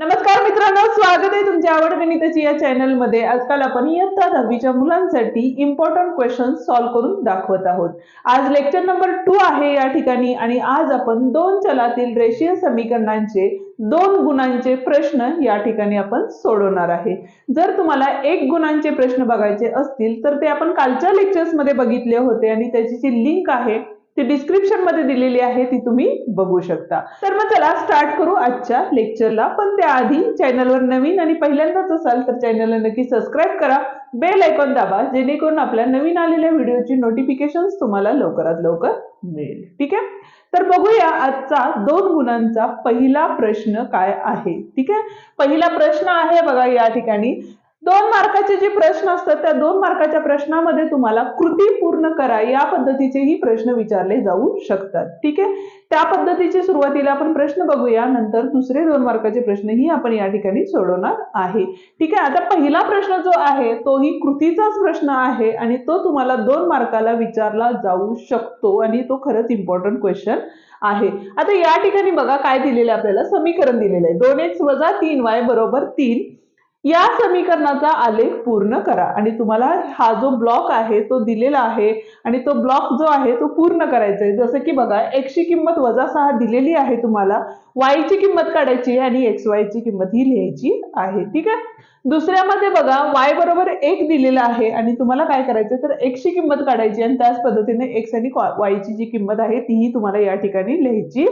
नमस्कार मित्रांनो स्वागत आहे तुमच्या आवड गणिताची या चॅनलमध्ये. आजकाल आपण इयत्ता दहावीच्या मुलांसाठी इम्पॉर्टंट क्वेश्चन सॉल्व्ह करून दाखवत आहोत. आज लेक्चर नंबर टू आहे या ठिकाणी आणि आज आपण दोन चलातील रेषीय समीकरणांचे दोन गुणांचे प्रश्न या ठिकाणी आपण सोडवणार आहे. जर तुम्हाला एक गुणांचे प्रश्न बघायचे असतील तर ते आपण कालच्या लेक्चर्समध्ये बघितले होते आणि त्याची जी लिंक आहे ती डिस्क्रिप्शनमध्ये दिलेली आहे ती तुम्ही बघू शकता. तर मग चला स्टार्ट करू आजच्या लेक्चरला पण त्याआधी चॅनलवर नवीन आणि पहिल्यांदाच असाल तर चॅनलला नक्की सबस्क्राईब करा. बेल आयकॉन दाबा जेणेकरून आपल्या नवीन आलेल्या व्हिडिओची नोटिफिकेशन तुम्हाला लवकरात लवकर मिळेल. ठीक आहे? तर बघूया आजचा दोन गुणांचा पहिला प्रश्न काय आहे. ठीक आहे? पहिला प्रश्न आहे बघा या ठिकाणी. दोन मार्काचे जे प्रश्न असतात त्या दोन मार्काच्या प्रश्नामध्ये तुम्हाला कृती पूर्ण करा या पद्धतीचेही प्रश्न विचारले जाऊ शकतात. ठीक आहे? त्या पद्धतीचे सुरुवातीला आपण प्रश्न बघूया नंतर दुसरे दोन मार्काचे प्रश्नही आपण या ठिकाणी सोडवणार आहे. ठीक आहे? आता पहिला प्रश्न जो आहे तोही कृतीचाच प्रश्न आहे आणि तो तुम्हाला दोन मार्काला विचारला जाऊ शकतो आणि तो खरंच इम्पॉर्टंट क्वेश्चन आहे. आता या ठिकाणी बघा काय दिलेलं आपल्याला? समीकरण दिलेलं आहे. दोन एक्स वजा तीन वाय बरोबर तीन. या समीकरणाचा आलेख पूर्ण करा. आणि तुम्हाला हा जो ब्लॉक आहे तो दिलेला आहे आणि तो ब्लॉक जो आहे तो पूर्ण करायचा आहे. जसं की बघा एक्सची किंमत वजा सहा दिलेली आहे तुम्हाला. वायची किंमत काढायची आणि एक्स वायची किंमत ही लिहायची आहे. ठीक आहे? दुसऱ्यामध्ये बघा वाय बरोबर एक दिलेला आहे आणि तुम्हाला काय करायचं तर एक्सची किंमत काढायची आणि त्याच पद्धतीने एक्स आणि वायची जी किंमत आहे तीही तुम्हाला या ठिकाणी लिहायची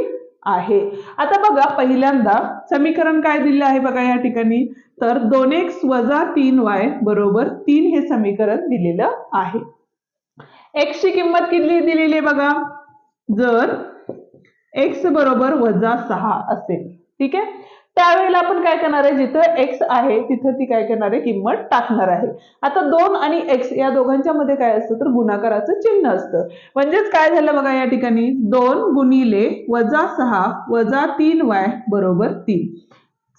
आहे. आता बघा पहिल्यांदा समीकरण काय दिलेलं आहे बघा या ठिकाणी? तर दोन एक्स वजा तीन वाय बरोबर तीन हे समीकरण दिलेलं आहे. एक्स ची किंमत किती दिलेली आहे बघा? जर एक्स बरोबर वजा सहा असेल. ठीक आहे? त्यावेळेला आपण काय करणार आहे? जिथं एक्स आहे तिथं ती काय करणार आहे? किंमत टाकणार आहे. आता दोन आणि एक्स या दोघांच्या मध्ये काय असतं? तर गुणाकाराचं चिन्ह असतं. म्हणजेच काय झालं बघा या ठिकाणी? दोन गुणिले वजा सहा वजा तीन वाय बरोबर तीन.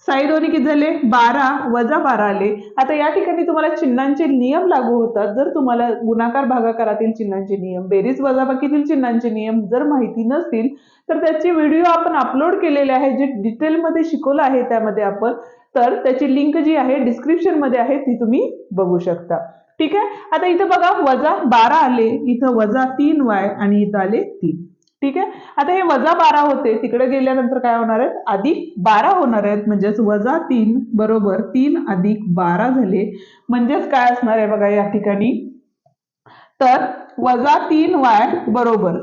साई दोन्ही किती झाले? बारा वजा बारा आले. आता या ठिकाणी तुम्हाला चिन्हांचे नियम लागू होतात. जर तुम्हाला गुणाकार भागाकारातील चिन्हांचे नियम बेरीज वजाबाकीतील चिन्हांचे नियम जर माहिती नसतील तर त्याचे व्हिडिओ आपण अपलोड केलेले आहे जे डिटेलमध्ये शिकवलं आहे त्यामध्ये आपण तर त्याची लिंक जी आहे डिस्क्रिप्शनमध्ये आहे ती तुम्ही बघू शकता. ठीक आहे? आता इथं बघा वजा बारा आले इथं वजा तीन वाय आणि इथं आले तीन. ठीक आहे? आता हे वजा बारा होते. तिकडे गेल्यानंतर काय होणार आहेत? अधिक बारा होणार आहेत. म्हणजेच वजा तीन बरोबर तीन अधिक बारा झाले. म्हणजेच काय असणार आहे बघा या ठिकाणी? तर वजा तीन वाय बरोबर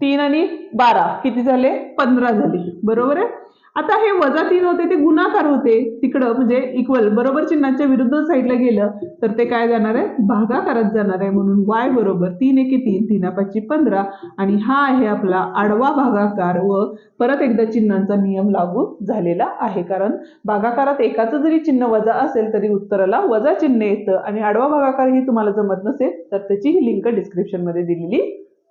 तीन आणि बारा किती झाले? पंधरा झाले. बरोबर आहे? आता हे वजा तीन होते ते गुणाकार होते तिकडं म्हणजे इक्वल बरोबर चिन्हाच्या विरुद्ध साईडला गेलं तर ते काय जाणार आहे? भागाकारात जाणार आहे म्हणून वाय बरोबर तीन एके तीन तीन पाचशे पंधरा. आणि हा आहे आपला आडवा भागाकार व परत एकदा चिन्हांचा नियम लागू झालेला आहे. कारण भागाकारात एकाचं जरी चिन्ह वजा असेल तरी उत्तराला वजा चिन्ह येतं. आणि आडवा भागाकार ही तुम्हाला जमत नसेल तर त्याची ही लिंक डिस्क्रिप्शनमध्ये दिलेली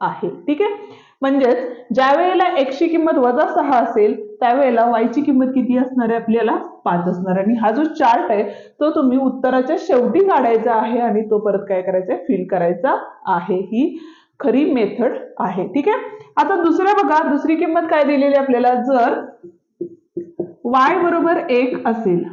आहे. ठीक आहे? म्हणजेच ज्या वेळेला एक्सची किंमत वजा सहा असेल त्यावेळेला वायची किंमत किती असणार आहे आपल्याला? पाच असणार. आणि हा जो चार्ट आहे तो तुम्ही उत्तराच्या शेवटी काढायचा आहे आणि तो परत काय करायचा फिल करायचा आहे. ही खरी मेथड आहे. ठीक आहे? आता दुसरं बघा. दुसरी किंमत काय दिलेली आपल्याला? जर वाय बरोबर एक असेल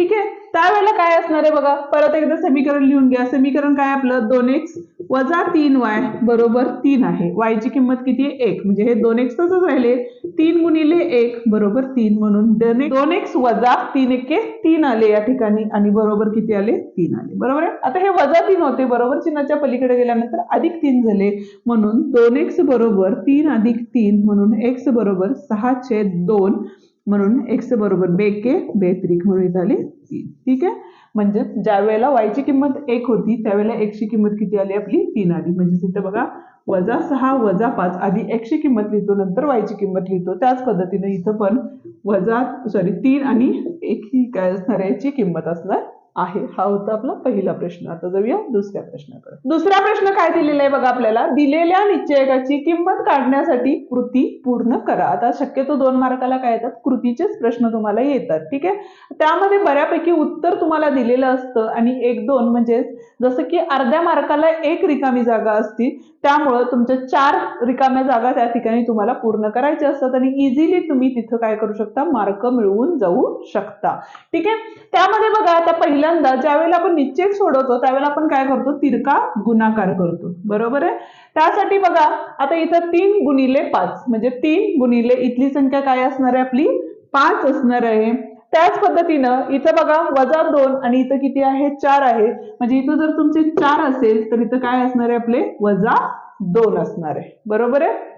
ठीक आहे? त्यावेळेला काय असणार आहे बघा? परत एकदा समीकरण लिहून घ्या. समीकरण काय आपलं? दोन एक्स वजा तीन वाय बरोबर तीन आहे. वायची किंमत किती आहे? एक. म्हणजे हे दोन एक्स तसंच राहिले. तीन गुणिले एक बरोबर तीन म्हणून दोन एक्स वजा तीन एके तीन आले या ठिकाणी आणि बरोबर किती आले? तीन आले. बरोबर आहे? आता हे वजा तीन होते. बरोबर चिन्हाच्या पलीकडे गेल्यानंतर अधिक तीन झाले. म्हणून दोन एक्स बरोबर तीन अधिक तीन म्हणून एक्स बरोबर सहा छेद दोन म्हणून एक्स बरोबर बेके बेत्रिक म्हणून झाले तीन ठीक आहे? म्हणजे ज्या वेळेला वायची किंमत एक होती त्यावेळेला एक्सची किंमत किती आली? आपली तीन आली. म्हणजे तिथे बघा वजा सहा वजा पाच आधी एक्सची किंमत लिहितो नंतर वायची किंमत लिहितो. त्याच पद्धतीने इथं पण वजा सॉरी तीन आणि एक ही काय असणार याची किंमत असणार आहे. हा होता आपला पहिला प्रश्न. आता जाऊया दुसऱ्या प्रश्नाकडे. दुसरा प्रश्न काय दिलेला आहे बघा आपल्याला? दिलेल्या निश्चयकाची किंमत काढण्यासाठी कृती पूर्ण करा. आता शक्यतो दोन मार्काला काय येतात? कृतीचेच प्रश्न तुम्हाला येतात. ठीक आहे? त्यामध्ये बऱ्यापैकी उत्तर तुम्हाला दिलेलं असतं आणि एक दोन म्हणजे जसं की अर्ध्या मार्काला एक रिकामी जागा असती त्यामुळं तुमच्या चार रिकाम्या जागा त्या ठिकाणी तुम्हाला पूर्ण करायच्या असतात आणि इझिली तुम्ही तिथं काय करू शकता? मार्क मिळवून जाऊ शकता. ठीक आहे? त्यामध्ये बघा आता पहिल्यांदा ज्यावेळेला आपण निश्चित सोडवतो त्यावेळेला आपण काय करतो? तिरका गुणाकार करतो. बरोबर आहे? त्यासाठी बघा आता इथं तीन गुणिले पाच म्हणजे तीन गुणिले इथली संख्या काय असणार आहे आपली? पाच असणार आहे. त्याच पद्धतीनं इथं बघा वजा दोन आणि इथं किती आहे? चार आहे. म्हणजे इथं जर तुमचे चार असेल तर इथं काय असणार आहे आपले? वजा दोन असणार आहे. बरोबर आहे?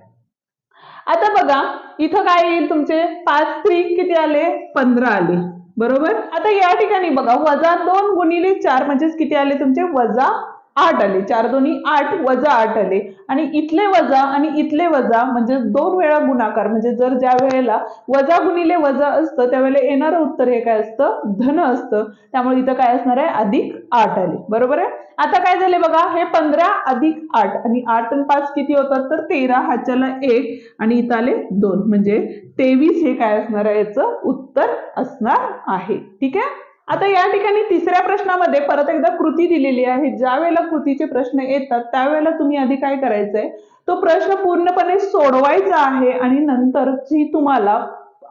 आता बघा इथं काय येईल तुमचे? पाच त्रिक किती आले? पंधरा आले. बरोबर? आता या ठिकाणी बघा वजा दोन गुणिले चार म्हणजेच किती आले तुमचे? वजा आठ आले. चार दोन्ही आठ वजा आठ आले. आणि इथले वजा आणि इथले वजा म्हणजे दोन वेळा गुणाकार. म्हणजे जर ज्या वेळेला वजा गुणिले वजा असतं त्यावेळेला येणारं उत्तर हे काय असतं? धन असतं. त्यामुळे इथं काय असणार आहे? अधिक आठ आले. बरोबर आहे? आता काय झाले बघा? हे पंधरा अधिक आठ. आणि आठ आणि पाच किती होतात? तर तेरा. हाच्याला एक आणि इथं आले दोन. म्हणजे तेवीस हे काय असणार आहे? याचं उत्तर असणार आहे. ठीक आहे? आता या ठिकाणी तिसऱ्या प्रश्नामध्ये परत एकदा कृती दिलेली आहे. ज्या वेळेला कृतीचे प्रश्न येतात त्यावेळेला तुम्ही आधी काय करायचंय? तो प्रश्न पूर्णपणे सोडवायचा आहे आणि नंतर जी तुम्हाला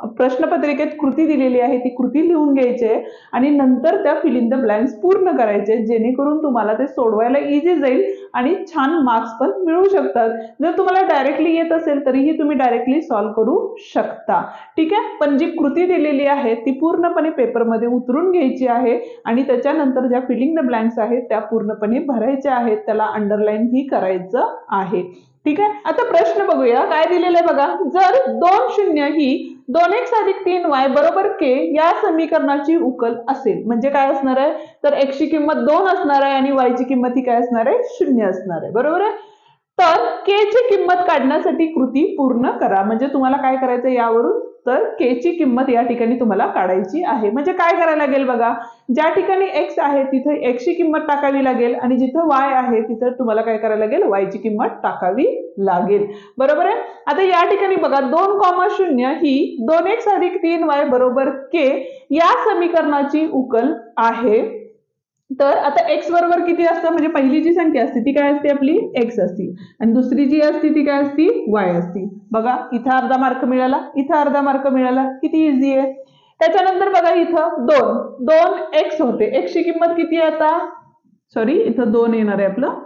प्रश्नपत्रिकेत कृती दिलेली आहे ती कृती लिहून घ्यायची आहे आणि नंतर त्या फिलिंग द ब्लँक्स पूर्ण करायचे जेणेकरून तुम्हाला ते सोडवायला इझी जाईल आणि छान मार्क्स पण मिळू शकतात. जर तुम्हाला डायरेक्टली येत असेल तरीही तुम्ही डायरेक्टली सॉल्व्ह करू शकता. ठीक आहे? पण जी कृती दिलेली आहे ती पूर्णपणे पेपरमध्ये उतरून घ्यायची आहे आणि त्याच्यानंतर ज्या फिलिंग द ब्लँक्स आहेत त्या पूर्णपणे भरायच्या आहेत. त्याला अंडरलाईन ही करायचं आहे. ठीक आहे? आता प्रश्न बघूया. काय दिलेलं आहे बघा? जर दोन शून्य ही दोन एक्स अधिक तीन वाय बरोबर के या समीकरणाची उकल असेल. म्हणजे काय असणार आहे? तर एक्सची किंमत दोन असणार आहे आणि वायची किंमत ही काय असणार आहे? शून्य असणार आहे. बरोबर आहे? तर के ची किंमत काढण्यासाठी कृती पूर्ण करा. म्हणजे तुम्हाला काय करायचं यावरून? तर के ची किंमत या ठिकाणी तुम्हाला काढायची आहे. म्हणजे काय करायला लागेल बघा? ज्या ठिकाणी एक्स आहे तिथे एक्स ची किंमत टाकावी लागेल आणि जिथं वाय आहे तिथं तुम्हाला काय करायला लागेल? वाय ची किंमत टाकावी लागेल. बरोबर आहे? आता या ठिकाणी बघा दोन कॉमा शून्य ही दोन एक्स अधिक तीन वाय बरोबर के या समीकरणाची उकल आहे. तर आता एक्स बरोबर किती असतं? म्हणजे पहिली जी संख्या असते ती काय असते? आपली एक्स असती. आणि दुसरी जी असते ती काय असती? वाय असती. बघा इथं अर्धा मार्क मिळाला इथं अर्धा मार्क मिळाला. किती इझी आहे? त्याच्यानंतर बघा इथं दोन. दोन एक्स होते. एक्सची किंमत किती आहे आता? सॉरी इथं दोन येणार आहे आपलं.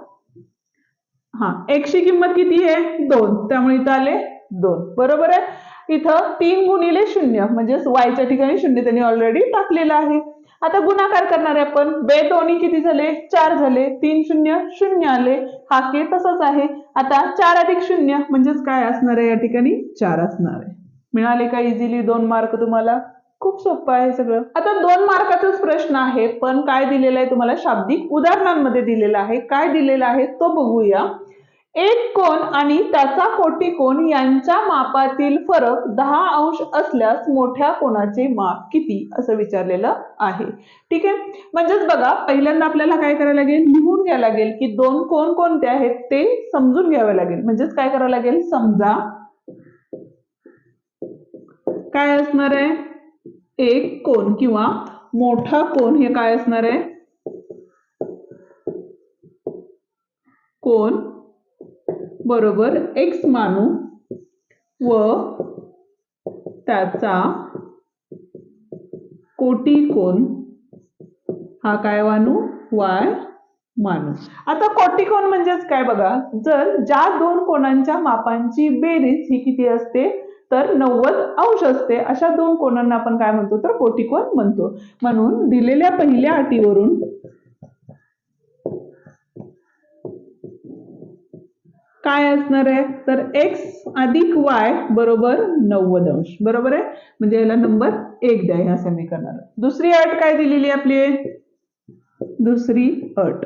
हा एक्सची किंमत किती आहे? दोन. त्यामुळे इथं आले दोन. बरोबर आहे? इथं तीन गुणिले शून्य म्हणजेच वायच्या ठिकाणी शून्य त्यांनी ऑलरेडी टाकलेलं आहे. आता गुणाकार करणार आहे आपण. बे दोन्ही किती झाले? चार झाले. तीन शून्य शून्य आले. हा के तसाच आहे. आता चार अधिक शून्य म्हणजेच काय असणार आहे? या ठिकाणी चार असणार आहे. मिळाले का इझिली दोन मार्क तुम्हाला? खूप सोपं आहे सगळं. आता दोन मार्काचाच प्रश्न आहे पण काय दिलेलं आहे तुम्हाला शाब्दिक उदाहरणांमध्ये दिलेलं आहे. काय दिलेलं आहे तो बघूया. एक कोण आणि त्याचा कोटी कोण यांच्या मापातील फरक दहा अंश असल्यास मोठ्या कोणाचे माप किती? असं विचारलेलं आहे. ठीक आहे? म्हणजेच बघा पहिल्यांदा आपल्याला काय करायला लागेल? लिहून घ्यावं लागेल की दोन कोण कोणते आहेत ते समजून घ्यावे लागेल. म्हणजेच काय करावं लागेल? समजा काय असणार आहे? एक कोण किंवा मोठा कोण हे काय असणार आहे? कोण बरोबर एक्स मानू व त्याचा कोटी कोण हा काय मानू? वाय मानू. आता कोटी कोण म्हणजेच काय बघा? जर ज्या दोन कोणांच्या मापांची बेरीज ही किती असते तर नव्वद अंश असते. अशा दोन कोणांना आपण काय म्हणतो? तर कोटिकोण म्हणतो. म्हणून दिलेल्या पहिल्या अटीवरून काय असणार आहे? तर एक्स अधिक वाय बरोबर नव्वद अंश. बरोबर आहे? म्हणजे याला नंबर एक द्या ह्या समीकरणाला. दुसरी अट काय दिलेली आपली? दुसरी अट.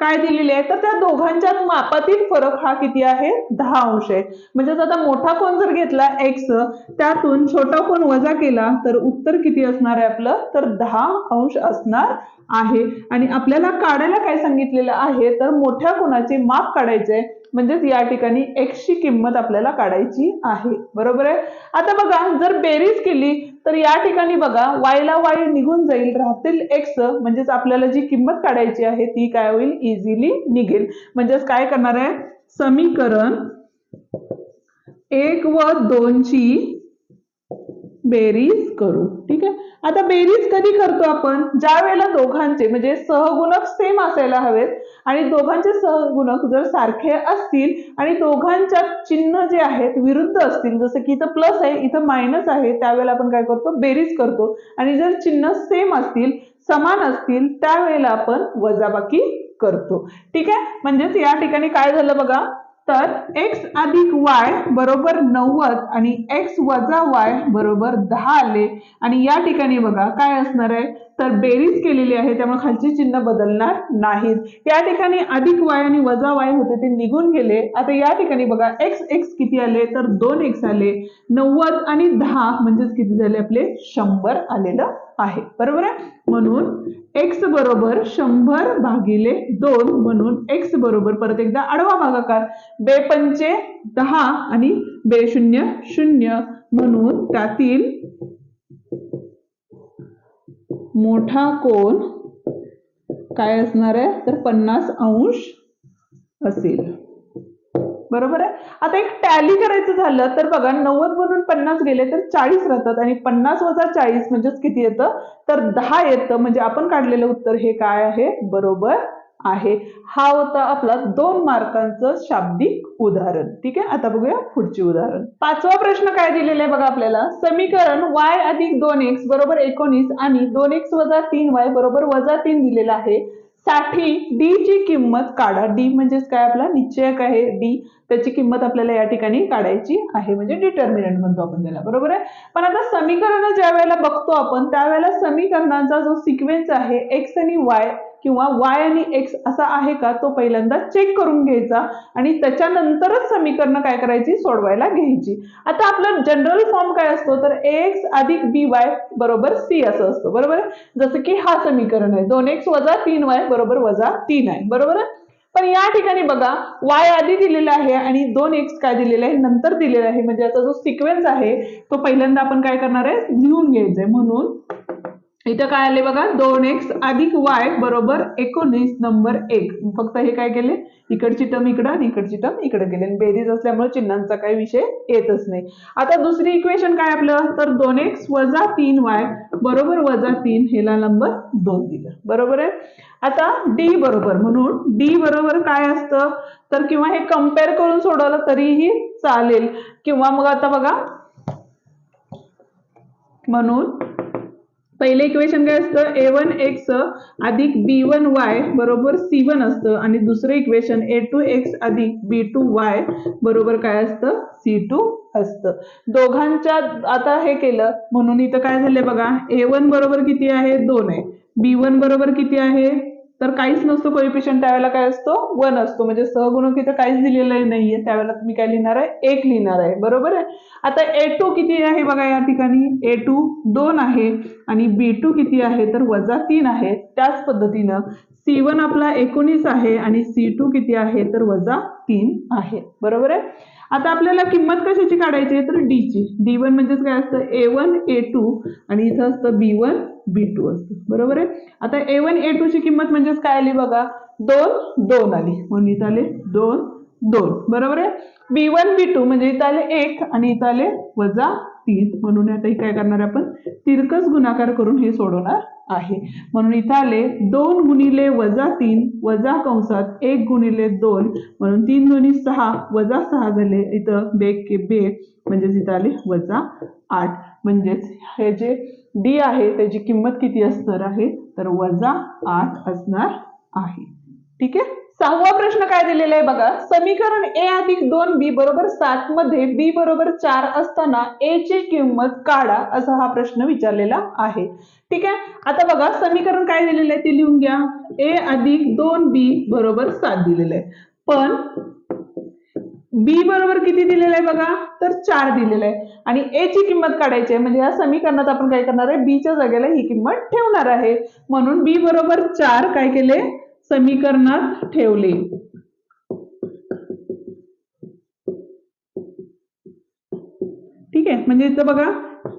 काय दिलेली आहे? तर त्या दोघांच्या मापातील फरक हा किती आहे? दहा अंश आहे. म्हणजेच आता मोठा कोण जर घेतला एक्स त्यातून छोटा कोण वजा केला तर उत्तर किती असणार आहे आपलं? तर दहा अंश असणार आहे. आणि आपल्याला काढायला काय सांगितलेलं आहे? तर मोठ्या कोणाचे माप काढायचे म्हणजेच या ठिकाणी एक्सची ची किंमत आपल्याला काढायची आहे. बरोबर आहे? आता बघा जर बेरीज केली तर या ठिकाणी बघा वायला वाय निघून जाईल. राहतील एक्स म्हणजेच आपल्याला जी किंमत काढायची आहे ती काय होईल? इझिली निघेल. म्हणजेच काय करणार आहे? समीकरण एक व दोनची बेरीज करू. ठीक आहे? आता बेरीज कधी करतो आपण? ज्या वेळेला दोघांचे म्हणजे सहगुणक सेम असायला हवेत आणि दोघांचे सहगुणक जर सारखे असतील आणि दोघांच्या चिन्ह जे आहेत विरुद्ध असतील जसं की इथं प्लस आहे इथं मायनस आहे त्यावेळेला आपण काय करतो? बेरीज करतो. आणि जर चिन्ह सेम असतील समान असतील त्यावेळेला आपण वजाबाकी करतो. ठीक आहे? म्हणजेच या ठिकाणी काय झालं बघा? तर x अधिक वाय बरोबर नव्वद आणि x वजा वाय बरोबर दहा आले. आणि या ठिकाणी बघा काय असणार आहे? तर बेरीज केलेली आहे त्यामुळे खालची चिन्ह बदलणार नाहीत. या ठिकाणी अधिक वाय आणि वजा वाय होते ते निघून गेले. आता या ठिकाणी बघा एक्स एक्स किती आले? तर दोन एक्स आले. नव्वद आणि दहा म्हणजेच किती झाले? आपले शंभर आलेलं आहे. बरोबर आहे? म्हणून एक्स बरोबर शंभर भागिले दोन म्हणून एक्स बरोबर परत एकदा आडवा भागाकार. बे पंचे दहा आणि बे शून्य शून्य म्हणून त्यातील मोठा कोण काय असणार आहे? तर पन्नास अंश असेल. बरोबर आहे? आता एक टॅली करायचं झालं तर बघा नव्वद म्हणून पन्नास गेले तर चाळीस राहतात आणि पन्नास वजा चाळीस म्हणजेच किती येतं? तर दहा येतं. म्हणजे आपण काढलेलं उत्तर हे काय आहे? बरोबर. आहे. हा होता आपला दोन मार्कांचं शाब्दिक उदाहरण. ठीक आहे? आता बघूया पुढचे उदाहरण. पाचवा प्रश्न काय दिलेला आहे बघा आपल्याला? समीकरण वाय अधिक दोन एक्स बरोबर एकोणीस आणि दोन एक्स वजा तीन वाय बरोबर वजा तीन दिलेला आहे. साठी डी ची किंमत काढा. डी म्हणजेच काय आपला? निश्चयक आहे. डी त्याची किंमत आपल्याला या ठिकाणी काढायची आहे. म्हणजे डिटर्मिनंट म्हणतो आपण त्याला. बरोबर आहे? पण आता समीकरण ज्या वेळेला बघतो आपण त्यावेळेला समीकरणाचा जो सिक्वेन्स आहे एक्स आणि वाय किंवा वाय आणि एक्स असा आहे का तो पहिल्यांदा चेक करून घ्यायचा आणि त्याच्यानंतरच समीकरणं काय करायची? सोडवायला घ्यायची. आता आपला जनरल फॉर्म काय असतो? तर एक्स अधिक बी वाय बरोबर सी असं असतं. बरोबर? जसं की हा समीकरण आहे. दोन एक्स वजा तीन वाय बरोबर वजा तीन आहे. बरोबर? पण या ठिकाणी बघा वाय आधी दिलेला आहे आणि दोन एक्स काय दिलेला आहे? नंतर दिलेला आहे. म्हणजे याचा जो सिक्वेन्स आहे तो पहिल्यांदा आपण काय करणार आहे? लिहून घ्यायचा आहे. म्हणून इथं काय आले बघा दोन एक्स अधिक वाय बरोबर एकोणीस नंबर एक. फक्त हे काय केले? इकडची टर्म इकडं आणि इकडची टर्म इकडे गेले आणि बेरीज असल्यामुळे चिन्हांचा काही विषय येतच नाही. आता दुसरी इक्वेशन काय आपलं? तर दोन एक्स वजा तीन वाय बरोबर वजा तीन हेला नंबर दोन दिलं. बरोबर आहे? आता डी बरोबर. म्हणून डी बरोबर काय असतं? तर किंवा हे कंपेअर करून सोडवलं तरीही चालेल. किंवा मग आता बघा. म्हणून पहिले इक्वेशन काय असतं? ए वन एक्स अधिक बी वन वाय बरोबर सी वन असतं. आणि दुसरं इक्वेशन ए टू एक्स अधिक बी टू वाय बरोबर काय असतं? सी टू असतं. दोघांच्या आता हे केलं. म्हणून इथं काय झालंय बघा. ए वन बरोबर किती आहे? दोन आहे. बी वन बरोबर किती आहे? तर काहीच नसतो कोइफिशियंट त्यावेळेला काय असतो? वन असतो. म्हणजे सहगुणक इथं काहीच दिलेलं नाहीये. त्यावेळेला तुम्ही काय लिहिणार आहे? एक लिहिणार आहे. बरोबर आहे? आता ए टू किती आहे बघा या ठिकाणी? ए टू दोन आहे. आणि बी टू किती आहे? तर वजा तीन आहे. त्याच पद्धतीनं सी वन आपला एकोणीस आहे आणि सी टू किती आहे? तर वजा तीन आहे. बरोबर आहे? आता आपल्याला किंमत कशाची काढायची आहे? तर डी ची. डी वन म्हणजेच काय असतं? ए वन ए टू आणि इथं असतं बी वन बी टू असतं. बरोबर आहे? आता ए वन ए टू ची किंमत म्हणजेच काय आली बघा? दोन दोन आली. म्हणून इथं आले दोन दोन. बरोबर आहे? बी वन बी टू म्हणजे इथं आले एक आणि इथं आले वजा तीन म्हणून आताही काय करणार आपण? तिरकस गुणाकार करून हे सोडवणार आहे. म्हणून इथं आले दोन गुणिले वजा तीन वजा कंसात एक गुणिले दोन म्हणून तीन दोन्ही सहा वजा सहा झाले. इथं बे के बे म्हणजेच इथं आले वजा आठ. म्हणजेच हे जे डी आहे त्याची किंमत किती असणार आहे? तर वजा आठ असणार आहे. ठीक आहे? सहावा प्रश्न काय दिलेला आहे बघा. समीकरण ए अधिक दोन बी बरोबर सात मध्ये बी बरोबर चार असताना ए ची किंमत काढा असा हा प्रश्न विचारलेला आहे. ठीक आहे? आता बघा समीकरण काय दिलेलं आहे ते लिहून घ्या. ए अधिक दोन बी बरोबर सात दिलेलं आहे. पण बी बरोबर किती दिलेलं आहे बघा? तर चार दिलेलं आहे. आणि ए ची किंमत काढायची आहे. म्हणजे या समीकरणात आपण काय करणार आहे? बीच्या जागेला ही किंमत ठेवणार आहे. म्हणून बी बरोबर चार काय केले? समीकरणात ठेवले. ठीक आहे? म्हणजे इथं बघा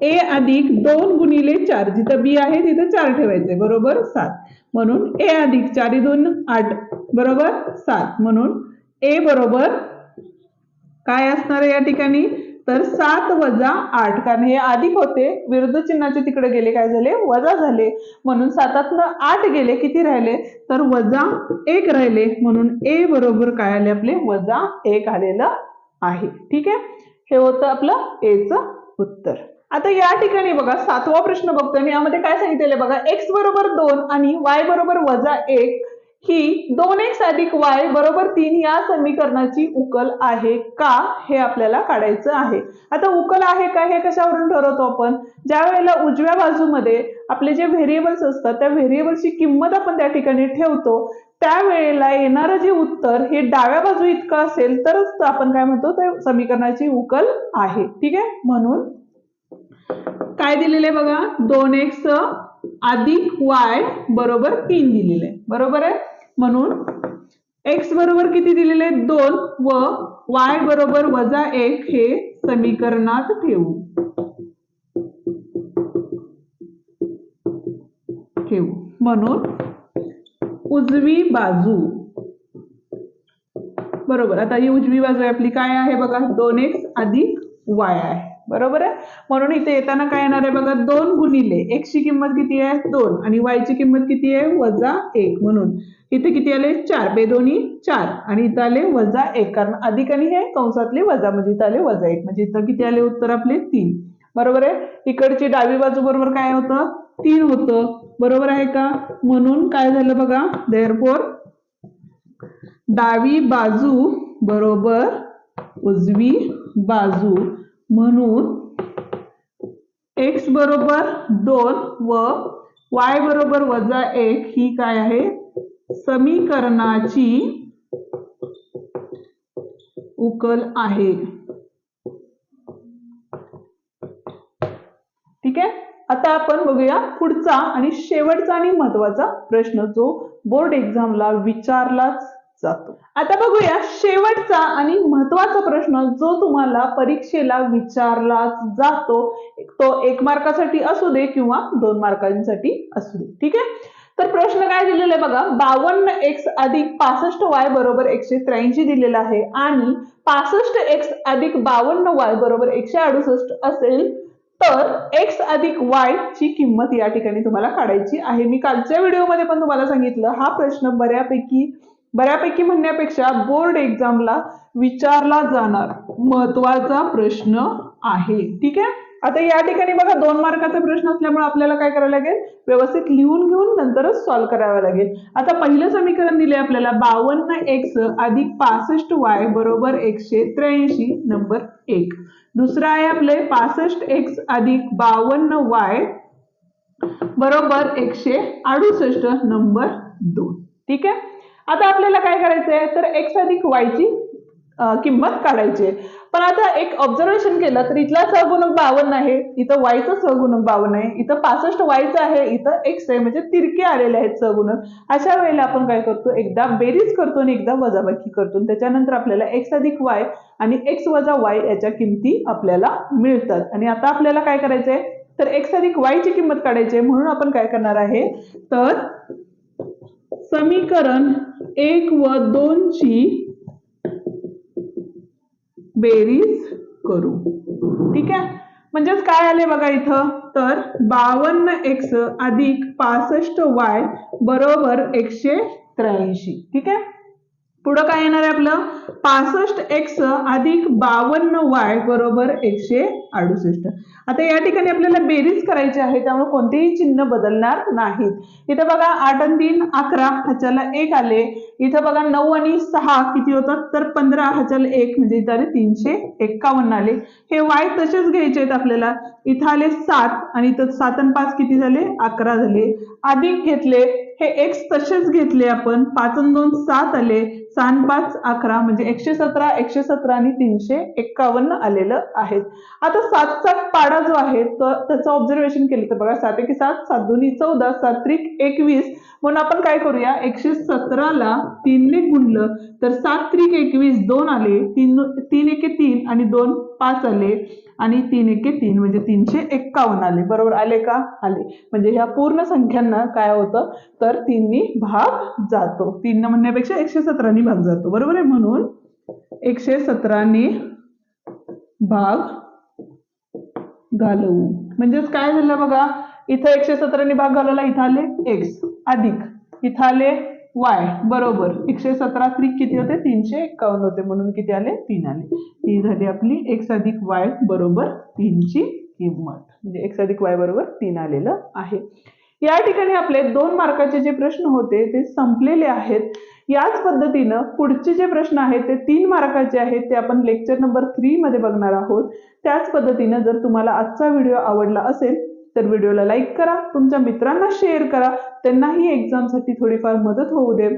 ए अधिक दोन गुणिले चार जिथं बी आहे तिथं चार ठेवायचे बरोबर सात. म्हणून ए अधिक चारी दोन आठ बरोबर सात. म्हणून ए बरोबर काय असणार आहे या ठिकाणी? तर सात वजा आठ कारण हे अधिक होते विरुद्ध चिन्हाचे तिकडे गेले काय झाले? वजा झाले. म्हणून सातातनं आठ गेले किती राहिले? तर वजा एक राहिले. म्हणून ए बरोबर काय आले आपले? वजा एक आलेलं आहे. ठीक आहे? हे होतं आपलं एचं उत्तर. आता या ठिकाणी बघा सातवा प्रश्न बघतोय. मी यामध्ये काय सांगितलेलं बघा एक्स बरोबर दोन आणि वाय बरोबर वजा एक. ही दोन एक्स अधिक वाय बरोबर तीन या समीकरणाची उकल आहे का हे आपल्याला काढायचं आहे. आता उकल आहे का हे कशावरून ठरवतो आपण? ज्या वेळेला उजव्या बाजूमध्ये आपले जे व्हेरिएबल्स असतात त्या व्हेरिएबल्सची किंमत आपण त्या ठिकाणी ठेवतो त्यावेळेला येणारं जे उत्तर हे डाव्या बाजू इतकं असेल तरच आपण काय म्हणतो ते समीकरणाची उकल आहे. ठीक आहे? म्हणून काय दिलेलं आहे बघा? दोन एक्स अधिक वाय बरोबर तीन दिलेले बरोबर आहे? म्हणून एक्स बरोबर किती दिलेले आहेत? दोन. व वाय बरोबर वजा एक हे समीकरणात ठेवू. ठेवू. म्हणून उजवी बाजू. बरोबर. आता ही उजवी बाजू आपली काय आहे? बघा दोन एक्स अधिक वाय आहे. बरोबर आहे? म्हणून इथे येताना काय येणार आहे बघा दोन गुणिले एक्सची किंमत किती आहे? दोन. आणि वायची किंमत किती आहे? वजा एक. म्हणून इथे किती आले? चार. बेदोनी चार. आणि इथं आले वजा एक. कारण अधिक आणि हे कंसातले वजा म्हणजे इथं आले वजा एक. म्हणजे इथं किती आले? उत्तर आपले तीन. बरोबर आहे? इकडची डावी बाजू बरोबर काय होतं? तीन होतं. बरोबर आहे का? म्हणून काय झालं बघा? देअरफोर डावी बाजू बरोबर उजवी बाजू म्हणून एक्स बरोबर दोन व वाय बरोबर वजा एक ही काय आहे? समीकरणाची उकल आहे. ठीक आहे? आता आपण बघूया पुढचा आणि शेवटचा आणि महत्त्वाचा प्रश्न जो बोर्ड एक्झामला विचारलाच जातो. आता बघूया शेवटचा आणि महत्त्वाचा प्रश्न जो तुम्हाला परीक्षेला विचारला जातो तो एक मार्कासाठी असू दे किंवा दोन मार्कांसाठी असू दे. ठीक आहे? तर प्रश्न काय दिलेला आहे बघा बावन्न एक्स अधिक पासष्ट वाय बरोबर एकशे त्र्याऐंशी दिलेला आहे आणि पासष्ट एक्स अधिक बावन्न वाय बरोबर एकशे अडुसष्ट असेल तर एक्स अधिक वाय ची किंमत या ठिकाणी तुम्हाला काढायची आहे. मी कालच्या व्हिडिओमध्ये पण तुम्हाला सांगितलं हा प्रश्न बऱ्यापैकी बऱ्यापैकी म्हणण्यापेक्षा बोर्ड एक्झामला विचारला जाणार महत्त्वाचा प्रश्न आहे. ठीक आहे? आता या ठिकाणी बघा दोन मार्काचा प्रश्न असल्यामुळे आपल्याला काय करावं लागेल? व्यवस्थित लिहून घेऊन नंतरच सॉल्व्ह करावं लागेल. आता पहिलं समीकरण दिले आपल्याला बावन्न एक्स अधिक पासष्ट वाय बरोबर एकशे त्र्याऐंशी नंबर एक. दुसरं आहे आपले पासष्ट एक्स अधिक बावन्न वाय बरोबर एकशे अडुसष्ट नंबर दोन. ठीक आहे? आता आपल्याला काय करायचं आहे तर एक्स अधिक वायची किंमत काढायची आहे पण आता एक ऑब्झर्वेशन केलं तर इथला सहगुणक बावन्न आहे इथं वायचं सहगुणक बावन्न आहे इथं पासष्ट वायचं आहे इथं एक्स आहे म्हणजे तिरके आलेले आहेत सहगुणक. अशा वेळेला आपण काय करतो? एकदा बेरीज करतो आणि एकदा वजाबाकी करतो. त्याच्यानंतर आपल्याला एक्स अधिक वाय आणि एक्स वजा वाय याच्या किमती आपल्याला मिळतात. आणि आता आपल्याला काय करायचं आहे तर एक्स अधिक वायची किंमत काढायची आहे म्हणून आपण काय करणार आहे? तर समीकरण एक व दोनची बेरीज करू. ठीक आहे? म्हणजेच काय आले बघा इथं? तर बावन्न एक्स अधिक पासष्ट वाय बरोबर एकशे त्र्याऐंशी. ठीक आहे? पुढं काय येणार आहे आपलं? पासष्ट एक्स अधिक बावन्न वाय बरोबर एकशे अडुसष्ट. आता या ठिकाणी आपल्याला बेरीज करायची आहे त्यामुळे कोणतेही चिन्ह बदलणार नाहीत. इथं बघा आठ आणि तीन अकरा ह्याच्याला एक आले. इथं बघा नऊ आणि सहा किती होतात? तर पंधरा ह्याच्याला एक म्हणजे इथं आले तीनशे एक्कावन्न आले. हे वाय तसेच घ्यायचे आहेत आपल्याला. इथं आले सात आणि इथं सात आणि पाच किती झाले? अकरा झाले. अधिक घेतले हे एक्स तसेच घेतले आपण. पाच दोन सात आले. सहा पाच अकरा म्हणजे एकशे सतरा एकशे सतरा आणि तीनशे एक्कावन्न आलेलं आहे आता सातचा पाडा जो आहे तो त्याचं ऑब्झर्वेशन केलं तर बघा सात एके सात सात दोन्ही चौदा सात त्रिक एकवीस. म्हणून आपण काय करूया? एकशे सतराला तीनने गुणलं. तर सात त्रिक एकवीस दोन आले तीन तीन एके तीन आणि दोन पाच आले आणि तीन एके तीन म्हणजे तीनशे एक्कावन्न आले. बरोबर आले का? आले. म्हणजे ह्या पूर्ण संख्यांना काय होतं? तर तीननी भाग जातो. तीन म्हणण्यापेक्षा एकशे सतरानी भाग जातो. बरोबर आहे? म्हणून एकशे सतराने भाग घालवू. म्हणजेच काय झालं बघा? इथं एकशे सतराने भाग घालवला इथं आले एक्स अधिक. इथं आले वाय बरोबर. एकशे सतरा त्रिक किती होते? तीनशे एक्कावन्न होते. म्हणून किती आले? तीन आले. ही झाली आपली एक्स अधिक वाय बरोबर तीनची किंमत. म्हणजे एक्स अधिक वाय बरोबर तीन आलेलं आहे. या ठिकाणी आपले दोन मार्काचे जे प्रश्न होते ते संपलेले आहेत. याच पद्धतीनं पुढचे जे प्रश्न आहेत ते तीन मार्काचे आहेत ते आपण लेक्चर नंबर थ्री मध्ये बघणार आहोत. त्याच पद्धतीनं जर तुम्हाला आजचा व्हिडिओ आवडला असेल तर व्हिडिओला लाईक करा तुमच्या मित्रांना शेअर करा. त्यांनाही एक्झामसाठी थोडीफार मदत होऊ दे.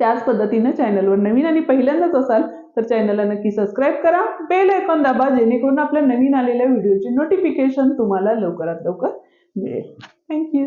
त्याच पद्धतीनं चॅनलवर नवीन आणि पहिल्यांदाच असाल तर चॅनलला नक्की सबस्क्राईब करा. बेल आयकॉन दाबा जेणेकरून आपल्या नवीन आलेल्या व्हिडिओची नोटिफिकेशन तुम्हाला लवकरात लवकर मिळेल. थँक्यू